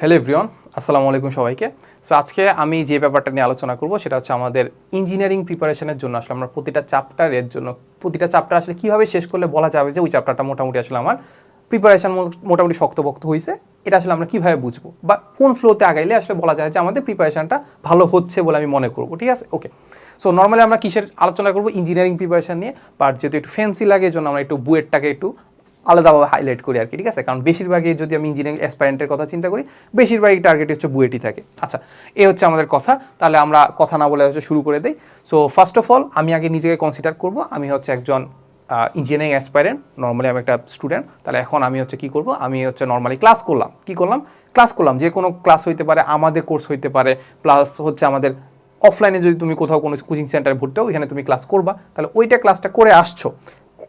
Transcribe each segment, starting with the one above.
Hello everyone আসসালামু আলাইকুম সবাইকে। সো আজকে আমি যে ব্যাপারটা নিয়ে আলোচনা করব সেটা হচ্ছে আমাদের ইঞ্জিনিয়ারিং প্রিপারেশনের জন্য। আসলে আমরা প্রতিটা চ্যাপ্টারের জন্য, প্রতিটা চ্যাপ্টার আসলে কীভাবে শেষ করলে বলা যাবে যে ওই চ্যাপ্টারটা মোটামুটি আসলে আমার প্রিপারেশন মোটামুটি শক্তপোক্ত হয়েছে এটা আসলে আমরা কীভাবে বুঝব বা কোন ফ্লোতে আগাইলে আসলে বলা যায় যে আমাদের প্রিপারেশানটা ভালো হচ্ছে বলে আমি মনে করব, ঠিক আছে? ওকে সো নর্মালি আমরা কিসের আলোচনা করব? ইঞ্জিনিয়ারিং প্রিপারেশন নিয়ে। বাট যেহেতু একটু ফ্যান্সি লাগে জন্য আমরা একটু বুয়েটটাকে একটু আলাদাভাবে হাইলাইট করি আর কি, ঠিক আছে? কারণ বেশিরভাগই যদি আমি ইঞ্জিনিয়ারিং অ্যাসপারেন্টের কথা চিন্তা করি, বেশিরভাগই টার্গেট হচ্ছে বুয়েটই থাকে। আচ্ছা এ হচ্ছে আমাদের কথা। তাহলে আমরা কথা না বলে হচ্ছে শুরু করে দিই। সো ফার্স্ট অফ অল আমি আগে নিজেকে কনসিডার করব। আমি হচ্ছে একজন ইঞ্জিনিয়ারিং অ্যাসপারেন্ট নর্মালি আমি একটা স্টুডেন্ট তাহলে এখন আমি হচ্ছে কী করব? আমি হচ্ছে নর্মালি ক্লাস করলাম। কি করলাম? ক্লাস করলাম। যে কোনো ক্লাস হইতে পারে, আমাদের কোর্স হইতে পারে। প্লাস হচ্ছে আমাদের অফলাইনে যদি তুমি কোথাও কোনো কোচিং সেন্টারে ভর্তি হও ওইখানে তুমি ক্লাস করবা। তাহলে ওইটা ক্লাসটা করে আসছো।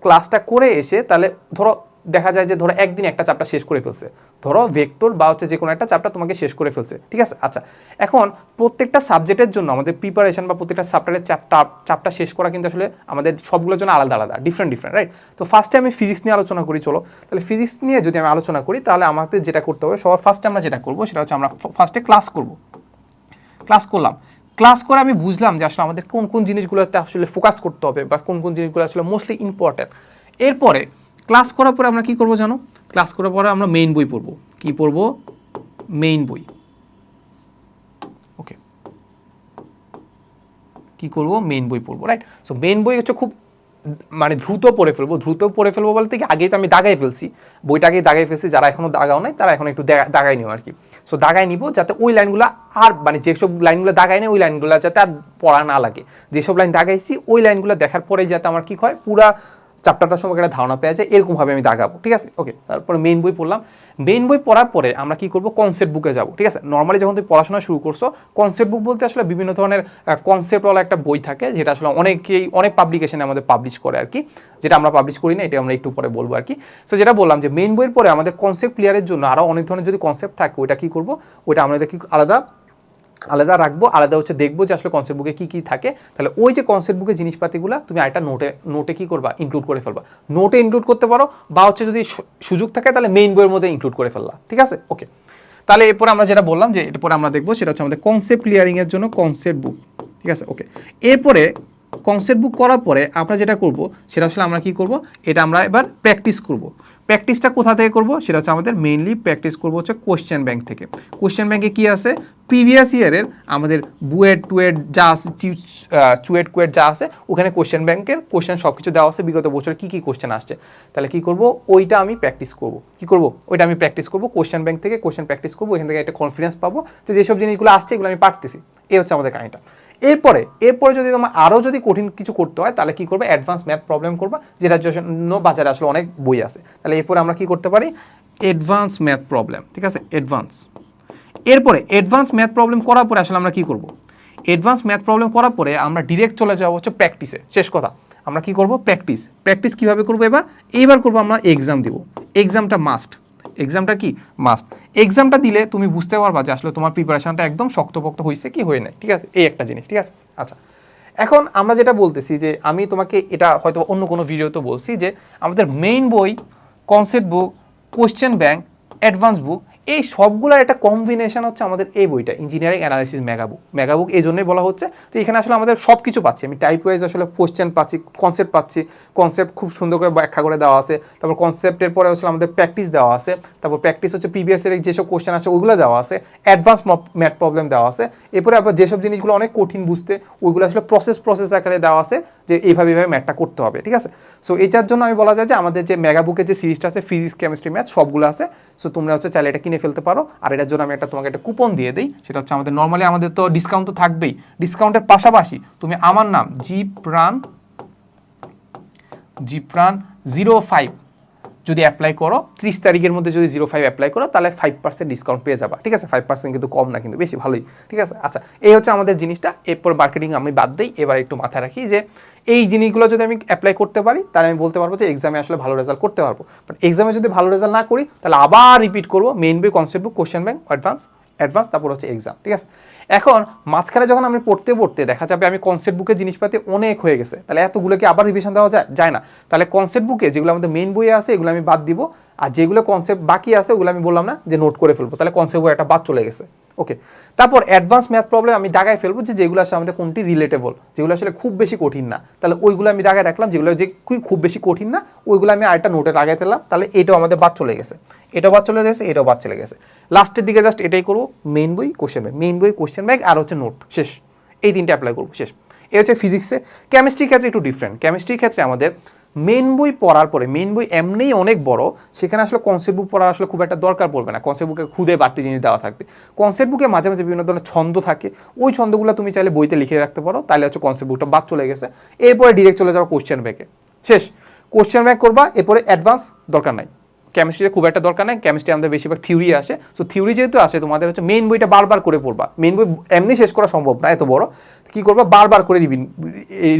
ক্লাসটা করে এসে তাহলে ধরো দেখা যায় যে ধরো একদিন একটা চাপটা শেষ করে ফেলছে। ধরো ভেক্টর বা হচ্ছে যে কোনো একটা চাপটা তোমাকে শেষ করে ফেলছে, ঠিক আছে? আচ্ছা এখন প্রত্যেকটা সাবজেক্টের জন্য আমাদের প্রিপারেশন বা প্রত্যেকটা সাবজেক্টের চাপটা চাপটা শেষ করা কিন্তু আসলে আমাদের সবগুলোর জন্য আলাদা আলাদা ডিফারেন্ট ডিফারেন্ট রাইট তো ফার্স্টে আমি ফিজিক্স নিয়ে আলোচনা করি, চলো। তাহলে ফিজিক্স নিয়ে যদি আমি আলোচনা করি, তাহলে আমাদের যেটা করতে হবে, সবার ফার্স্টে আমরা যেটা করব, সেটা হচ্ছে আমরা ফার্স্টে ক্লাস করব। ক্লাস করলাম। ক্লাস করে আমি বুঝলাম যে আসলে আমাদের কোন কোন জিনিসগুলোতে আসলে ফোকাস করতে হবে বা কোন কোন জিনিসগুলো আসলে মোস্টলি ইম্পর্ট্যান্ট এরপরে ক্লাস করার পরে আমরা কি করব জানো? ক্লাস করার পরে আমরা মেইন বই পড়ব। কি পড়ব? মেইন বই। ওকে কি করব? মেইন বই পড়ব রাইট সো মেইন বই হচ্ছে খুব মানে দ্রুত পড়ে ফেলব। দ্রুত পড়ে ফেলব বলতে কি, আগেই তো আমি দাগাই ফেলছি। বইটা আগেই দাগাই ফেলছি, যারা এখনও দাগাও নাই, তারা এখন একটু দাগা- দাগাই নিও আর কি। সো দাগাই নিব যাতে ওই লাইনগুলো আর মানে যেসব লাইনগুলো দাগাই নেই, ওই লাইনগুলো যাতে আর পড়া না লাগে। যেসব লাইন দাগাইছি, ওই লাইনগুলো দেখার পরে যাতে আমার কি হয়, পুরা চ্যাপ্টারটার সম্পর্কে একটা ধারণা পেয়ে যায়, এরকমভাবে আমি দাগাবো, ঠিক আছে? ওকে তারপরে মেইন বই পড়লাম। মেইন বই পড়ার পরে আমরা কি করব? কনসেপ্ট বুকে যাব, ঠিক আছে? নর্মালি যখন তুমি পড়াশোনা শুরু করছ কনসেপ্ট বুক বলতে আসলে বিভিন্ন ধরনের কনসেপ্টওয়ালা একটা বই থাকে, যেটা আসলে অনেকেই, অনেক পাবলিকেশনে আমাদের পাবলিশ করে আর কি। যেটা আমরা পাবলিশ করি না, এটা আমরা একটু পরে বলব আর কি। সো যেটা বললাম যে মেইন বইয়ের পরে আমাদের কনসেপ্ট ক্লিয়ারের জন্য আরও অনেক ধরনের যদি কনসেপ্ট থাকে, ওইটা কি করব? ওইটা আমাদের কি আলাদা আলাদা রাখব, আলাদা হচ্ছে দেখব যে আসলে কনসেপ্ট বুকে কী কী থাকে। তাহলে ওই যে কনসেপ্ট বুকের জিনিসপাতিগুলো তুমি আরেকটা নোটে নোটে কী করবা? ইনক্লুড করে ফেলবা। নোটে ইনক্লুড করতে পারো, বা হচ্ছে যদি সুযোগ থাকে তাহলে মেইন বইয়ের মধ্যে ইনক্লুড করে ফেললা। ঠিক আছে? ওকে তাহলে এরপরে আমরা যেটা বললাম যে, এরপরে আমরা দেখব সেটা হচ্ছে আমাদের কনসেপ্ট ক্লিয়ারিংয়ের জন্য কনসেপ্ট বুক ঠিক আছে? ওকে এরপরে কনসেপ্ট বুক করার পরে আমরা যেটা করব, সেটা আসলে আমরা কি করব? এটা আমরা এবার প্র্যাকটিস করব। প্র্যাকটিসটা কোথা থেকে করব? সেটা হচ্ছে আমাদের মেইনলি প্র্যাকটিস করব হচ্ছে কোশ্চেন ব্যাংক থেকে। কোশ্চেন ব্যাংকে কি আছে? প্রিভিয়াস ইয়ারের আমাদের বুয়েট, টুয়েট যা আছে চুয়েট, কুয়েট যা আছে, ওখানে কোশ্চেন ব্যাংকের কোশ্চেন সব কিছু দেওয়া আছে। বিগত বছরে কী কী কোশ্চেন আসছে? তাহলে কি করব? ওইটা আমি প্র্যাকটিস করব। কি করব? ওইটা আমি প্র্যাকটিস করব। কোশ্চেন ব্যাংক থেকে কোশ্চেন প্র্যাকটিস করব। এখান থেকে একটা কনফিডেন্স পাবো যে যেসব জিনিসগুলো আসছে, এগুলো আমি পারতেছি। এই হচ্ছে আমাদের কাহিনীটা। এরপরে এরপরে যদি তোমার আরও যদি কঠিন কিছু করতে হয়, তাহলে কী করবে? অ্যাডভান্স ম্যাথ প্রবলেম করবা, যেটার জন্য বাজারে আসলে অনেক বই আছে। তাহলে এরপরে আমরা কি করতে পারি? অ্যাডভান্স ম্যাথ প্রবলেম ঠিক আছে? অ্যাডভান্স এরপরে অ্যাডভান্স ম্যাথ প্রবলেম করার পরে আসলে আমরা কি করব? অ্যাডভান্স ম্যাথ প্রবলেম করার পরে আমরা ডিরেক্ট চলে যাব হচ্ছে প্র্যাকটিসে শেষ কথা। আমরা কি করব? প্র্যাকটিস প্র্যাকটিস কীভাবে করব এবার? এইবার করব আমরা এক্সাম দিব। এক্সামটা মাস্ট এক্সামটা কি? মাস্ট এক্সামটা দিলে তুমি বুঝতে পারবা যে আসলে তোমার প্রিপারেশনটা একদম শক্তপোক্ত হয়েছে কি হয়ে নাই। ঠিক আছে? এই একটা জিনিস, ঠিক আছে? আচ্ছা। এখন আমরা যেটা বলতেছি যে আমি তোমাকে এটা হয়তো অন্য কোনো ভিডিওতে বলছি যে আমাদের মেইন বই concept book question bank advance book এই সবগুলোর একটা কম্বিনেশন হচ্ছে আমাদের এই বইটা ইঞ্জিনিয়ারিং অ্যানালিসিস মেগাবুক মেগাবুক এই জন্যই বলা হচ্ছে যে এখানে আসলে আমাদের সব কিছু পাচ্ছি। আমি টাইপ ওয়াইজ আসলে কোশ্চেন পাচ্ছি কনসেপ্ট পাচ্ছি। কনসেপ্ট খুব সুন্দর করে ব্যাখ্যা করে দেওয়া আছে। তারপর কনসেপ্টের পরে হচ্ছে আমাদের প্র্যাকটিস দেওয়া আছে। তারপর প্র্যাকটিস হচ্ছে প্রিভিয়াস এর যেসব কোশ্চেন আছে, ওইগুলো দেওয়া আছে। অ্যাডভান্স ম্যাথ প্রবলেম দেওয়া আছে। এরপরে আবার যেসব জিনিসগুলো অনেক কঠিন বুঝতে, ওইগুলো আসলে প্রসেস প্রসেস আকারে দেওয়া আছে যে এইভাবে এইভাবে ম্যাথটা করতে হবে, ঠিক আছে? সো এটার জন্য আমি বলা যায় যে আমাদের যে মেগাবুকের যে সিরিজটা আছে ফিজিক্স কেমিস্ট্রি ম্যাথ সবগুলো আছে। সো তোমরা হচ্ছে চাইলে এটা কিনে ফেলতে পারো। আর এটার জন্য আমি একটা তোমাকে একটা কুপন দিয়ে দিই। সেটা হচ্ছে আমাদের নর্মালি আমাদের তো ডিসকাউন্ট তো থাকবেই। ডিসকাউন্টের পাশাপাশি তুমি আমার নাম জি প্রাণ জিপ্রান জিরো ফাইভ যদি অ্যাপ্লাই করো, ত্রিশ তারিখের মধ্যে যদি জিরো ফাইভ অ্যাপ্লাই করো, তাহলে ফাইভ পার্সেন্ট ডিসকাউন্ট পেয়ে যাবা। ঠিক আছে? ফাইভ পার্সেন্ট কিন্তু কম না, কিন্তু বেশি ভালোই। ঠিক আছে? আচ্ছা এই হচ্ছে আমাদের জিনিসটা। এরপর মার্কেটিং আমি বাদ দিই। এবার একটু মাথায় রাখি যে, এই জিনিসগুলো যদি আমি অ্যাপ্লাই করতে পারি, তাহলে আমি বলতে পারব যে এক্সামে আসলে ভালো রেজাল্ট করতে পারব। বাট এক্সামে যদি ভালো রেজাল্ট না করি, তাহলে আবার রিপিট করব। মেইন বই concept book question bank advance advance তারপর হচ্ছে এক্সাম ঠিক আছে? এখন মাঝখানে যখন আমি পড়তে পড়তে দেখা যাবে আমি কনসেপ্ট বুকে জিনিসপাতি অনেক হয়ে গেছে, তাহলে এতগুলোকে আবার রিভিশন দেওয়া যায়? যায় না। তাহলে কনসেপ্ট বুকে যেগুলো আমাদের মেইন বইয়ে আছে, এগুলো আমি বাদ দিব, আর যেগুলো কনসেপ্ট বাকি আছে, ওগুলো আমি বললাম না যে নোট করে ফেলব, তাহলে কনসেপ্ট বই একটা বাদ চলে গেছে। ওকে তারপর অ্যাডভান্স ম্যাথ প্রবলেম আমি দাগায় ফেলব যে যেগুলো আসলে আমাদের কোনটি রিলেটেবল যেগুলো আসলে খুব বেশি কঠিন না। তাহলে ওইগুলো আমি দাগায় রাখলাম, যেগুলো যে খুব- বেশি কঠিন না, ওইগুলো আমি আরেকটা নোটে লাগাই ফেললাম, তাহলে এটাও আমাদের বাদ চলে গেছে। এটাও বাদ চলে গেছে, এটাও বাদ চলে গেছে। লাস্টের দিকে জাস্ট এটাই করব মেইন বই কোশ্চেন ব্যাগ মেইন বই কোশ্চেন ব্যাগ আর হচ্ছে নোট শেষ। এই তিনটে অ্যাপ্লাই করব, শেষ। এ হচ্ছে ফিজিক্সে কেমিস্ট্রির ক্ষেত্রে একটু ডিফারেন্ট কেমিস্ট্রির ক্ষেত্রে আমাদের মেন বই পড়ার পরে মেন বই এমনিই অনেক বড়, সেখানে আসলে কনসেপ্ট বুক পড়ার আসলে খুব একটা দরকার পড়বে না। কনসেপ্ট বুকে খুদে বাড়তি জিনিস দেওয়া থাকবে। কনসেপ্ট বুকে মাঝে মাঝে বিভিন্ন ধরনের ছন্দ থাকে। ওই ছন্দগুলো তুমি চাইলে বইতে লিখে রাখতে পারো। তাহলে হচ্ছে কনসেপ্ট বুকটা বাদ চলে গেছে। এরপরে ডিরেক্ট চলে যাব কোশ্চেন ব্যাকে শেষ। কোশ্চেন ব্যাক করবা, এরপরে অ্যাডভান্স দরকার নাই। কেমিস্ট্রিতে খুব একটা দরকার নেই। কেমিস্ট্রি আমাদের বেশিরভাগ থিওরি আসে। সো থিওরি যেহেতু আসে, তোমাদের হচ্ছে মেইন বইটা বারবার করে পড়বা। মেইন বই এমনি শেষ করা সম্ভব না, এত বড়। কী করবা? বারবার করে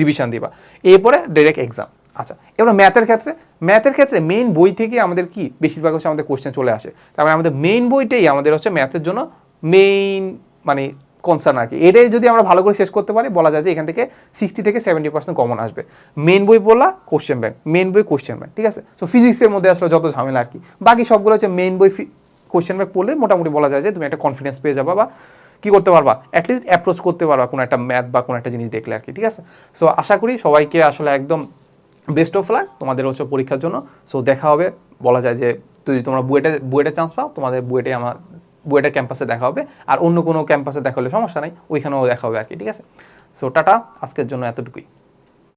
রিভিশন দিবা। এরপরে ডাইরেক্ট এক্সাম আচ্ছা এবার ম্যাথের ক্ষেত্রে ম্যাথের ক্ষেত্রে মেইন বই থেকে আমাদের কি? বেশিরভাগ হচ্ছে আমাদের কোশ্চেন চলে আসে। তারপরে আমাদের মেইন বইটাই আমাদের হচ্ছে ম্যাথের জন্য মেইন মানে কনসার্ন আর কি। এটাই যদি আমরা ভালো করে শেষ করতে পারি, বলা যায় যে এখান থেকে সিক্সটি থেকে সেভেন্টি পার্সেন্ট কমন আসবে। মেন বই পড়লা কোশ্চেন ব্যাংক মেন বই কোশ্চেন ব্যাংক ঠিক আছে? সো ফিজিক্সের মধ্যে আসলে যত ঝামেলা আর কি। বাকি সবগুলো হচ্ছে মেন বই কোশ্চেন ব্যাংক পড়লে মোটামুটি বলা যায় যে তুমি একটা কনফিডেন্স পেয়ে যাবা বা কী করতে পারবা? অ্যাটলিস্ট অ্যাপ্রোচ করতে পারবা কোনো একটা ম্যাথ বা কোনো একটা জিনিস দেখলে আর কি, ঠিক আছে? সো আশা করি সবাইকে আসলে একদম বেস্ট অফ লাক তোমাদের হচ্ছে পরীক্ষার জন্য। সো দেখা হবে, বলা যায় যে যদি তোমরা বুয়েটে বুয়েটে চান্স পাও, তোমাদের বুয়েটে আমার, বুয়েটের ক্যাম্পাসে দেখা হবে। আর অন্য কোনো ক্যাম্পাসে দেখা হলে সমস্যা নাই, ওইখানেও দেখা হবে আর কি, ঠিক আছে? সো টাটা, আজকের জন্য এতটুকুই।